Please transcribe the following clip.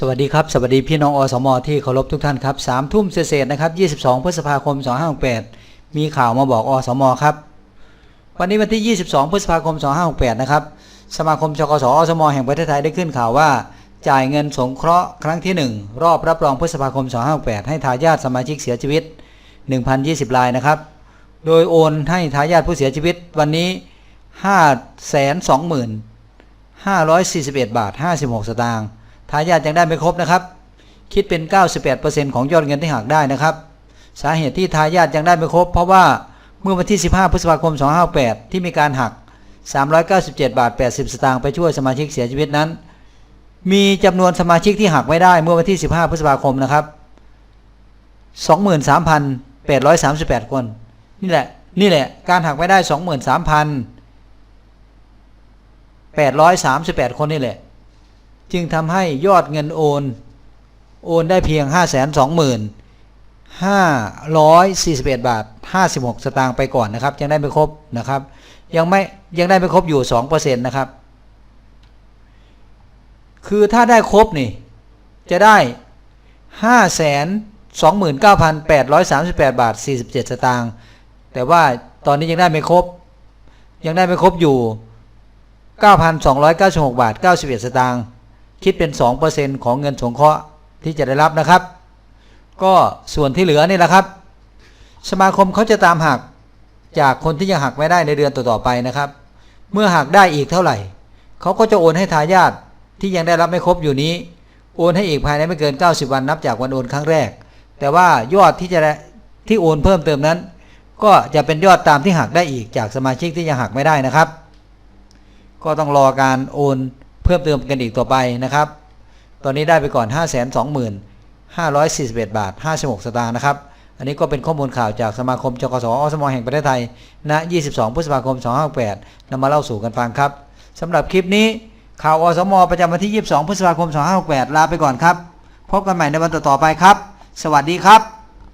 สวัสดีครับ สวัสดีพี่น้องอสมอที่เคารพทุกท่านครับสามทุ่มเศษนะครับ 22 พฤษภาคม 2568 มีข่าวมาบอกอสมอครับ วันนี้วันที่ 22 พฤษภาคม 2568 นะครับ สมาคมชกสอสมอแห่งประเทศไทยได้ขึ้นข่าวว่า จ่ายเงินสงเคราะห์ครั้งที่ 1 รอบรับรองพฤษภาคม 2568 ให้ทายาทสมาชิกเสียชีวิต 1,020รายนะครับ โดยโอนให้ทายาทผู้เสียชีวิตวันนี้ 5 2 541 บาท 56 สตางค์ ทายาทยังได้ไม่ครบนะครับ คิดเป็น 98%ของยอดเงินที่หักได้นะครับ สาเหตุที่ทายาทยังได้ไม่ครบ เพราะว่าเมื่อวันที่ 15 พฤษภาคม 258 ที่มีการหัก 397 บาท 80 สตางค์ไปช่วยสมาชิกเสียชีวิตนั้น มีจำนวนสมาชิกที่หักไม่ได้เมื่อวันที่ 15 พฤษภาคมนะครับ 23,838 คน นี่แหละ นี่แหละ การหักไม่ได้ 23,838 คนนี่แหละ จึงทำให้ยอดเงินโอน โอนได้เพียง 5 2 541 บาท 56 สตางค์ไปก่อนนะครับ ยังได้ไม่ครบนะครับ ยังไม่ยังได้ไม่ครบอยู่ 2%นะครับ คือถ้าได้ครบนี่ จะได้ 5 29,838 บาท 47 สตางค์แต่ว่าตอนนี้ยังได้ไม่ครบ ยังได้ไม่ครบอยู่ 9,296 บาท 91 สตางค์ คิดเป็น 2%ของเงินสงเคราะห์ที่จะได้รับนะครับ ก็ส่วนที่เหลือนี่แหละครับ สมาคมเขาจะตามหักจากคนที่ยังหักไม่ได้ในเดือนต่อๆไปนะครับ เมื่อหักได้อีกเท่าไหร่ เขาก็จะโอนให้ทายาทที่ยังได้รับไม่ครบอยู่นี้ โอนให้อีกภายในไม่เกิน 90 วันนับจากวันโอนครั้งแรก แต่ว่ายอดที่จะที่โอนเพิ่มเติมนั้น ก็จะเป็นยอดตามที่หักได้อีกจากสมาชิกที่ยังหักไม่ได้นะครับ ก็ต้องรอการโอน เพิ่มเติมกันอีกต่อไปนะครับ ตอนนี้ได้ไปก่อน 5 2 541 บาท 56 สตางค์นะครับ อันนี้ก็เป็นข้อมูลข่าวจากสมาคมจกสอสมแห่งประเทศไทยณ22 พฤษภาคม 2568นำมาเล่าสู่กันฟังครับสำหรับคลิปนี้ข่าวอสมประจำวันที่ 22 พฤษภาคม 2568 ลาไปก่อนครับ พบกันใหม่ในวันต่อๆไปครับ สวัสดีครับ